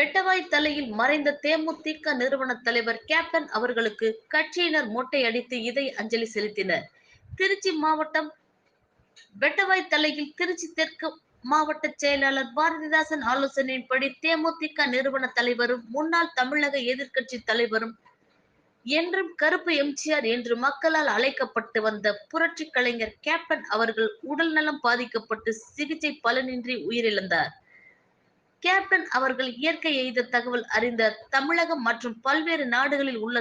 வெட்டவாய் தலையில் மறைந்த தேமுதிக நிறுவன தலைவர் கேப்டன் அவர்களுக்கு கட்சியினர் மொட்டை அடித்து இதை அஞ்சலி செலுத்தினர். திருச்சி மாவட்டம் பெட்டவாய் தலையில் திருச்சி தெற்கு மாவட்ட செயலாளர் பாரதிதாசன் ஆலோசனையின்படி தேமுதிக நிறுவன தலைவரும் முன்னாள் தமிழக எதிர்க்கட்சி தலைவரும் என்றும் கருப்பு எம்ஜிஆர் என்று மக்களால் அழைக்கப்பட்டு வந்த புரட்சி கலைஞர் கேப்டன் அவர்கள் உடல் நலம் பாதிக்கப்பட்டு சிகிச்சை பலனின்றி உயிரிழந்தார். கேப்டன் அவர்கள் இயற்கை எய்த தகவல் அறிந்த தமிழகம் மற்றும் பல்வேறு நாடுகளில் உள்ள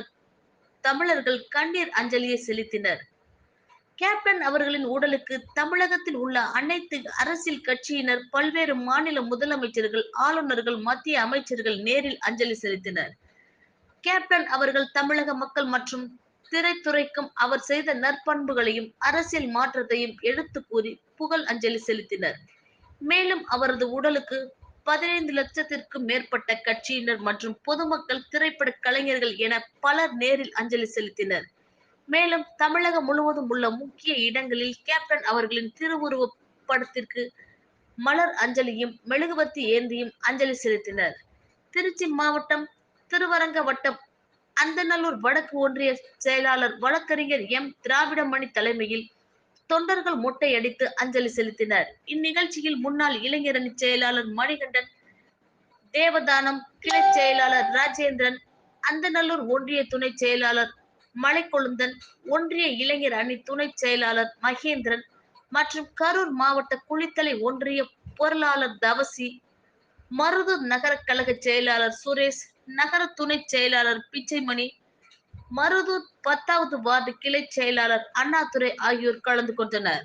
தமிழர்கள் கண்ணீர் அஞ்சலியை செலுத்தினர். கேப்டன் அவர்களின் உடலுக்கு தமிழகத்தில் உள்ள அனைத்து அரசியல் கட்சியினர் பல்வேறு மாநில முதலமைச்சர்கள் ஆளுநர்கள் மத்திய அமைச்சர்கள் நேரில் அஞ்சலி செலுத்தினர். கேப்டன் அவர்கள் தமிழக மக்கள் மற்றும் திரைத்துறைக்கும் அவர் செய்த நற்பண்புகளையும் அரசியல் மாற்றத்தையும் எடுத்து கூறி புகழ் அஞ்சலி செலுத்தினர். மேலும் அவரது உடலுக்கு பதினைந்து லட்சத்திற்கும் மேற்பட்ட கட்சியினர் மற்றும் பொதுமக்கள் திரைப்பட கலைஞர்கள் என பலர் நேரில் அஞ்சலி செலுத்தினர். மேலும் தமிழகம் முழுவதும் உள்ள முக்கிய இடங்களில் கேப்டன் அவர்களின் திருவுருவ படத்திற்கு மலர் அஞ்சலியும் மெழுகுவர்த்தி ஏந்தியும் அஞ்சலி செலுத்தினர். திருச்சி மாவட்டம் திருவரங்க வட்டம் அந்தநல்லூர் வடக்கு ஒன்றிய செயலாளர் வழக்கறிஞர் எம். திராவிடமணி தலைமையில் தொண்டர்கள் முட்டையடித்து அஞ்சலி செலுத்தினர். இந்நிகழ்ச்சியில் முன்னாள் இளைஞரணி செயலாளர் மணிகண்டன் தேவதானம் கிளை செயலாளர் ராஜேந்திரன் அந்தநல்லூர் ஒன்றிய துணை செயலாளர் மலைக்கொழுந்தன் ஒன்றிய இளைஞர் அணி துணை செயலாளர் மகேந்திரன் மற்றும் கரூர் மாவட்ட குளித்தலை ஒன்றிய பொருளாளர் தவசி மருதூர் நகர கழக செயலாளர் சுரேஷ் நகர துணை செயலாளர் பிச்சைமணி மருதூர் பத்தாவது வார்டு கிளை செயலாளர் அண்ணாதுரை ஆகியோர் கலந்து கொண்டனர்.